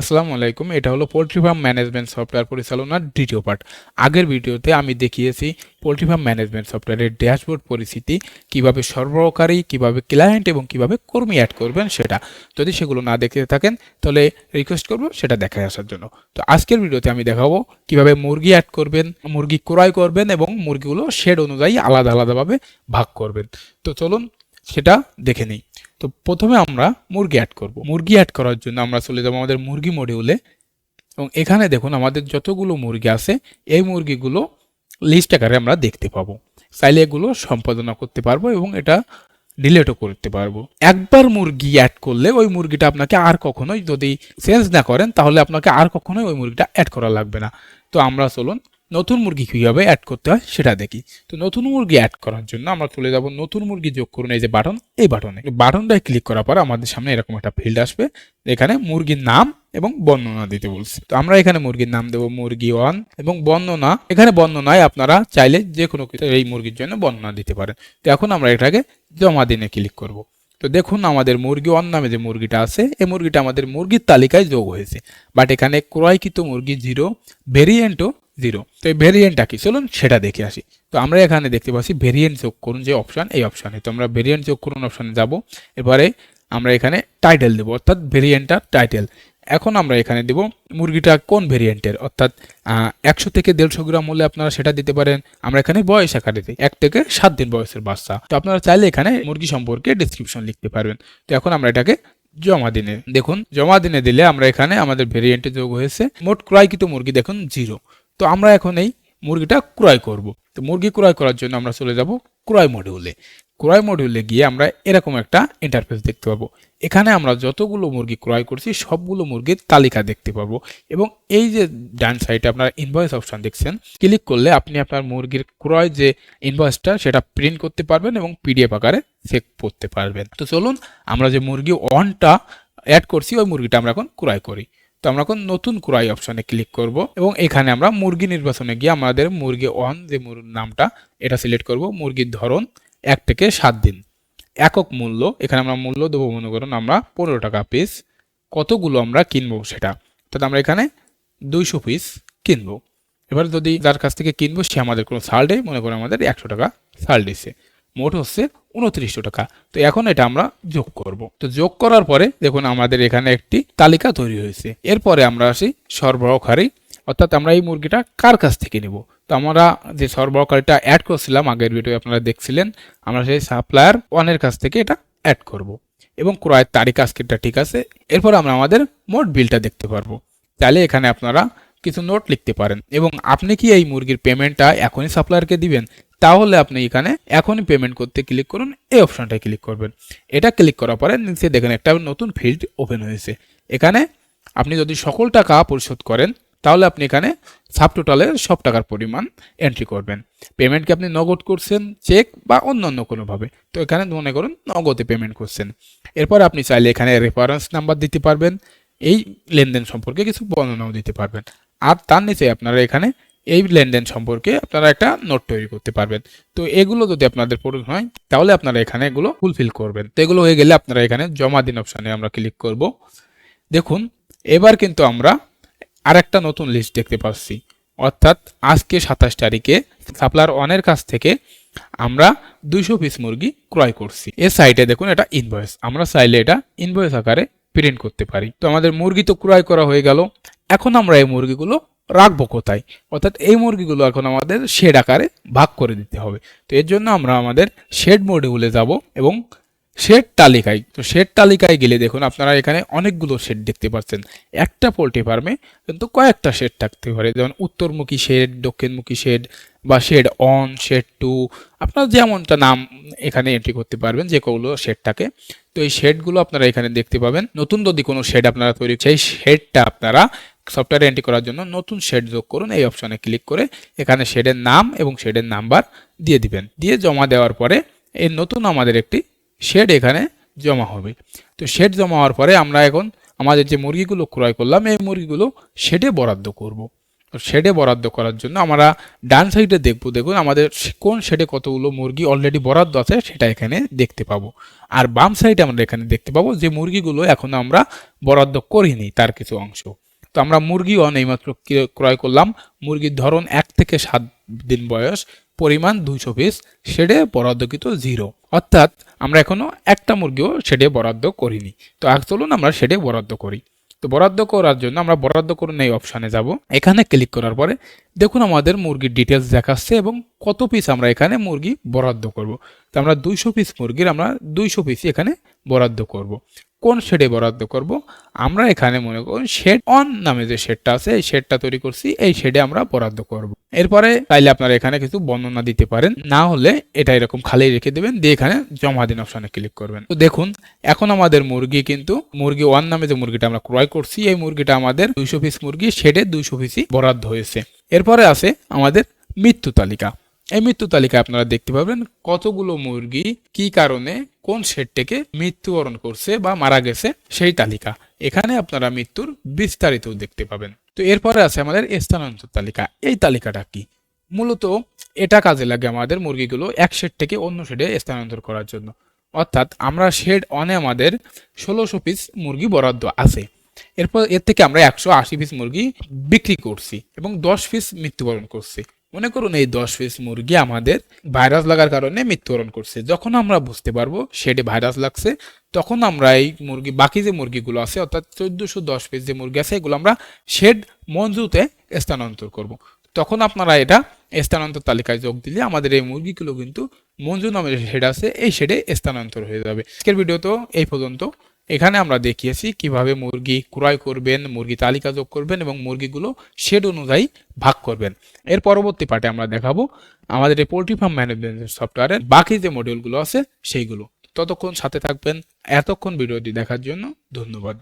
আসসালামু আলাইকুম, এটা হলো পোলট্রি ফার্ম ম্যানেজমেন্ট সফটওয়্যার পরিচালনার দ্বিতীয় পার্ট। আগের ভিডিওতে আমি দেখিয়েছি পোলট্রি ফার্ম ম্যানেজমেন্ট সফটওয়্যারের ড্যাশবোর্ড পরিস্থিতি, কীভাবে সরবরাহকারী, কীভাবে ক্লায়েন্ট এবং কীভাবে কর্মী অ্যাড করবেন সেটা। যদি সেগুলো না দেখতে থাকেন, তাহলে রিকোয়েস্ট করব সেটা দেখায় আসার জন্য। তো আজকের ভিডিওতে আমি দেখাবো কীভাবে মুরগি অ্যাড করবেন, মুরগি ক্রয় করবেন এবং মুরগিগুলো শেড অনুযায়ী আলাদা আলাদাভাবে ভাগ করবেন। তো চলুন সেটা দেখে নিই। তো প্রথমে আমরা মুরগি অ্যাড করব। মুরগি অ্যাড করার জন্য আমরা চলে যাব আমাদের মুরগি মডিউলে এবং এখানে দেখুন আমাদের যতগুলো মুরগি আছে, এই মুরগিগুলো লিস্ট আকারে আমরা দেখতে পাবো। চাইলে এগুলো সম্পাদনা করতে পারব এবং এটা ডিলেটও করতে পারব। একবার মুরগি অ্যাড করলে ওই মুরগিটা আপনাকে আর কখনোই যদি চেঞ্জ না করেন, তাহলে আপনাকে আর কখনোই ওই মুরগিটা অ্যাড করা লাগবে না। তো আমরা চলুন নতুন মুরগি কীভাবে অ্যাড করতে হয় সেটা দেখি। তো নতুন মুরগি অ্যাড করার জন্য আমরা চলে যাব নতুন মুরগি যোগ করুন, এই যে বাটন, এই বাটনে। বাটনটায় ক্লিক করার পর আমাদের সামনে এরকম একটা ফিল্ড আসবে, এখানে মুরগির নাম এবং বর্ণনা দিতে বলছে। তো আমরা এখানে মুরগির নাম দেবো মুরগি ওয়ান এবং বর্ণনা। এখানে বর্ণনায় আপনারা চাইলে যে কোনো এই মুরগির জন্য বর্ণনা দিতে পারেন। তো এখন আমরা এটাকে জমা দিনে ক্লিক করব। তো দেখুন আমাদের মুরগি ওয়ান নামে যে মুরগিটা আছে, এই মুরগিটা আমাদের মুরগির তালিকায় যোগ হয়েছে। বাট এখানে ক্রয়কৃত মুরগি জিরো ভেরিয়েন্টও জিরো। তো এই ভেরিয়েন্টটা কি? চলুন সেটা দেখে আসি। তো আমরা এখানে দেখতে পাচ্ছি ভেরিয়েন্ট যোগ করুন যে অপশান এই অপশানে তো আমরা ভেরিয়েন্ট যোগ করুন অপশানে যাব। এবারে আমরা এখানে টাইটেল দেবো, অর্থাৎ ভেরিয়েন্টটার টাইটেল এখন আমরা এখানে দেব মুরগিটা কোন ভেরিয়েন্টের অর্থাৎ একশো থেকে দেড়শো গ্রাম হলে আপনারা সেটা দিতে পারেন। আমরা এখানে বয়স আকারে দিই, এক থেকে সাত দিন বয়সের বাচ্চা। তো আপনারা চাইলে এখানে মুরগি সম্পর্কে ডিসক্রিপশন লিখতে পারবেন। তো এখন আমরা এটাকে জমা দিনে, দেখুন, জমা দিনে দিলে আমরা এখানে আমাদের ভেরিয়েন্টে যোগ হয়েছে। মোট ক্রয়কৃত মুরগি দেখুন, জিরো। তো আমরা এখন এই মুরগিটা ক্রয় করব। তো মুরগি ক্রয় করার জন্য আমরা চলে যাব ক্রয় মডিউলে ক্রয় মডিউলে গিয়ে আমরা এরকম একটা ইন্টারফেস দেখতে পাবো। এখানে আমরা যতগুলো মুরগি ক্রয় করছি, সবগুলো মুরগির তালিকা দেখতে পাবো এবং এই যে ডান সাইডে আপনার ইনভয়েস অপশন দেখছেন ক্লিক করলে আপনি আপনার মুরগির ক্রয় যে ইনভয়েসটা সেটা প্রিন্ট করতে পারবেন এবং পিডিএফ আকারে চেক করতে পারবেন। তো চলুন আমরা যে মুরগি অনটা অ্যাড করছি, ওই মুরগিটা আমরা এখন ক্রয় করি। তো আমরা এখন নতুন ক্রয় অপশনে ক্লিক করব এবং এখানে আমরা মুরগি নির্বাচনে গিয়ে আমাদের মুরগি অন যে নামটা, এটা সিলেক্ট করব। মুরগির ধরন এক থেকে সাত দিন। একক মূল্য, এখানে আমরা মূল্য দেবো মনে করুন আমরা পনেরো টাকা পিস কতগুলো আমরা কিনবো সেটা? অর্থাৎ আমরা এখানে দুইশো পিস কিনবো। এবার যদি যার কাছ থেকে কিনবো, সে আমাদের কোনো সাল দেয়, মনে করুন আমাদের একশো টাকা সাল দিচ্ছে মোট হচ্ছে উনত্রিশশো টাকা। তো এখন এটা আমরা যোগ করব। তো যোগ করার পরে দেখুন আমাদের এখানে একটি তালিকা তৈরি হয়েছে। এরপরে আমরা আসি সরবরাহকারী। অর্থাৎ আমরা এই মুরগিটা কার কাছ থেকে নিব? তো আমরা যে সরবরাহকারীটা অ্যাড করছিলাম, আগের ভিডিও আপনারা দেখছিলেন, আমরা সেই সাপ্লায়ার ওয়ানের কাছ থেকে এটা অ্যাড করব। এবং ক্রয়ের তারিখ আজকেরটা ঠিক আছে। এরপর আমরা আমাদের মোট বিলটা দেখতে পারব। তাহলে এখানে আপনারা কিছু নোট লিখতে পারেন। এবং আপনি কি এই মুরগির পেমেন্টটা এখনই সাপ্লায়ারকে দিবেন? তাহলে আপনি এখানে এখনই পেমেন্ট করতে ক্লিক করুন, এই অপশনটায় ক্লিক করবেন। এটা ক্লিক করার পরে নিচে দেখেন একটা নতুন ফিল্ড ওপেন হয়েছে। এখানে আপনি যদি সকল টাকা পরিশোধ করেন, তাহলে আপনি এখানে সাব টোটালের সব টাকার পরিমাণ এন্ট্রি করবেন। পেমেন্টকে আপনি নগদ করছেন চেক বা অন্য অন্য কোনোভাবে? তো এখানে মনে করুন নগদে পেমেন্ট করছেন। এরপর আপনি চাইলে এখানে রেফারেন্স নাম্বার দিতে পারবেন, এই লেনদেন সম্পর্কে কিছু বর্ণনাও দিতে পারবেন। আর তার নিচে আপনারা এখানে এই লেনদেন সম্পর্কে আপনারা একটা নোট তৈরি করতে পারবেন। তো এগুলো যদি আপনাদের প্রয়োজন হয়, তাহলে আপনারা এখানে এগুলো ফুলফিল করবেন। তো এগুলো হয়ে গেলে আপনারা এখানে জমা দিন অপশানে আমরা ক্লিক করব। দেখুন, এবার কিন্তু আমরা আরেকটা নতুন লিস্ট দেখতে পাচ্ছি। অর্থাৎ আজকে সাতাশ তারিখে সাপ্লার ওয়ানের কাছ থেকে আমরা দুইশো পিস মুরগি ক্রয় করছি। এ সাইটে দেখুন এটা ইনভয়েস আমরা চাইলে এটা ইনভয়েস আকারে প্রিন্ট করতে পারি। তো আমাদের মুরগি তো ক্রয় করা হয়ে গেল। এখন আমরা এই মুরগিগুলো রাখব কোথায়? অর্থাৎ এই মুরগিগুলো এখন আমাদের শেড আকারে ভাগ করে দিতে হবে। তো এর জন্য আমরা আমাদের শেড মডিউলে যাব এবং শেড তালিকায়, তো শেড তালিকায় গেলে দেখুন আপনারা এখানে অনেকগুলো শেড দেখতে পাচ্ছেন। একটা পোলট্রি ফার্মে কিন্তু কয়েকটা শেড থাকতে পারে, যেমন উত্তরমুখী শেড, দক্ষিণমুখী শেড বা শেড অন শেড টু। আপনারা যেমনটা নাম এখানে এন্ট্রি করতে পারবেন, যে কোগুলো শেড থাকে তো এই শেডগুলো আপনারা এখানে দেখতে পাবেন। নতুন যদি কোনো শেড আপনারা তৈরি, সেই শেডটা আপনারা সফটওয়্যার এন্ট্রি করার জন্য নতুন শেড যোগ করুন, এই অপশনে ক্লিক করে এখানে শেডের নাম এবং শেডের নাম্বার দিয়ে দিবেন। দিয়ে জমা দেওয়ার পরে এই নতুন আমাদের একটি শেড এখানে জমা হবে। তো শেড জমা হওয়ার পরে আমরা এখন আমাদের যে মুরগিগুলো ক্রয় করলাম, এই মুরগিগুলো শেডে বরাদ্দ করব। শেডে বরাদ্দ করার জন্য আমরা ডান সাইডে দেখব, দেখুন আমাদের কোন শেডে কতগুলো মুরগি অলরেডি বরাদ্দ আছে সেটা এখানে দেখতে পাবো। আর বাম সাইডে আমরা এখানে দেখতে পাবো যে মুরগিগুলো এখনও আমরা বরাদ্দ করিনি তার কিছু অংশ। তো আমরা মুরগিও এইমাত্র ক্রয়- করলাম। মুরগির ধরন এক থেকে সাত দিন বয়স, পরিমাণ দুইশো পিস, শেডে বরাদ্দকৃত জিরো। অর্থাৎ আমরা এখনও একটা মুরগিও শেডে বরাদ্দ করিনি। তো আগ চলুন আমরা শেডে বরাদ্দ করি। তো বরাদ্দ করার জন্য আমরা বরাদ্দ করুন এই অপশানে যাব। এখানে ক্লিক করার পরে দেখুন আমাদের মুরগির ডিটেলস দেখাচ্ছে এবং কত পিস আমরা এখানে মুরগি বরাদ্দ করব। তো আমরা দুইশো পিস মুরগির আমরা দুইশো পিস এখানে বরাদ্দ করব। কোন শেডে বরাদ্দ করব? আমরা এখানে মনে করুন শেড অন নামে যে শেডটা আছে, এই শেডটা তৈরি করছি, এই শেডে আমরা বরাদ্দ করব। এরপরে চাইলে আপনারা এখানে কিছু বর্ণনা দিতে পারেন। না হলে এটা এরকম খালি রেখে দেবেন, দিয়ে এখানে জমা দিন অপশনে ক্লিক করবেন। তো দেখুন, এখন আমাদের মুরগি কিন্তু, মুরগি ওয়ান নামে যে মুরগিটা আমরা ক্রয় করছি, এই মুরগিটা আমাদের দুইশো পিস মুরগি শেডে দুইশো পিসই বরাদ্দ হয়েছে। এরপরে আছে আমাদের মৃত্যু তালিকা। এই মৃত্যু তালিকায় আপনারা দেখতে পাবেন কতগুলো মুরগি কি কারণে কোন শেড থেকে মৃত্যুবরণ করছে বা মারা গেছে সেই তালিকা। এখানে আপনারা মৃত্যুর বিস্তারিত দেখতে পাবেন। তো এরপরে আছে আমাদের স্থানান্তর তালিকা। এই তালিকাটা কি? মূলত এটা কাজে লাগে আমাদের মুরগিগুলো এক শেড থেকে অন্য শেডে স্থানান্তর করার জন্য। অর্থাৎ আমরা শেড অনে আমাদের ষোলোশো পিস মুরগি বরাদ্দ আছে। এরপর এর থেকে আমরা একশো আশি পিস মুরগি বিক্রি করছি এবং দশ পিস মৃত্যুবরণ করছি। মনে করুন এই দশ পিস মুরগি আমাদের ভাইরাস লাগার কারণে মৃত্যুবরণ করছে। যখন আমরা বুঝতে পারব শেডে ভাইরাস লাগছে, তখন আমরা এই মুরগি, বাকি যে মুরগিগুলো আছে, অর্থাৎ চোদ্দশো দশ পিস যে মুরগি আছে, এগুলো আমরা শেড মঞ্জুতে স্থানান্তর করব। তখন আপনারা এটা স্থানান্তর তালিকায় যোগ দিলে আমাদের এই মুরগিগুলো কিন্তু মঞ্জু নামের শেড আছে, এই শেডে স্থানান্তর হয়ে যাবে। আজকের ভিডিও তো এই পর্যন্ত। এখানে আমরা দেখিয়েছি কীভাবে মুরগি ক্রয় করবেন, মুরগি তালিকা যোগ করবেন এবং মুরগিগুলো শেড অনুযায়ী ভাগ করবেন। এর পরবর্তী পার্টে আমরা দেখাবো আমাদের এই পোলট্রি ফার্ম ম্যানেজমেন্ট সফটওয়্যারের বাকি যে মডিউলগুলো আছে সেইগুলো। ততক্ষণ সাথে থাকবেন, এতক্ষণ ভিডিওটি দেখার জন্য ধন্যবাদ।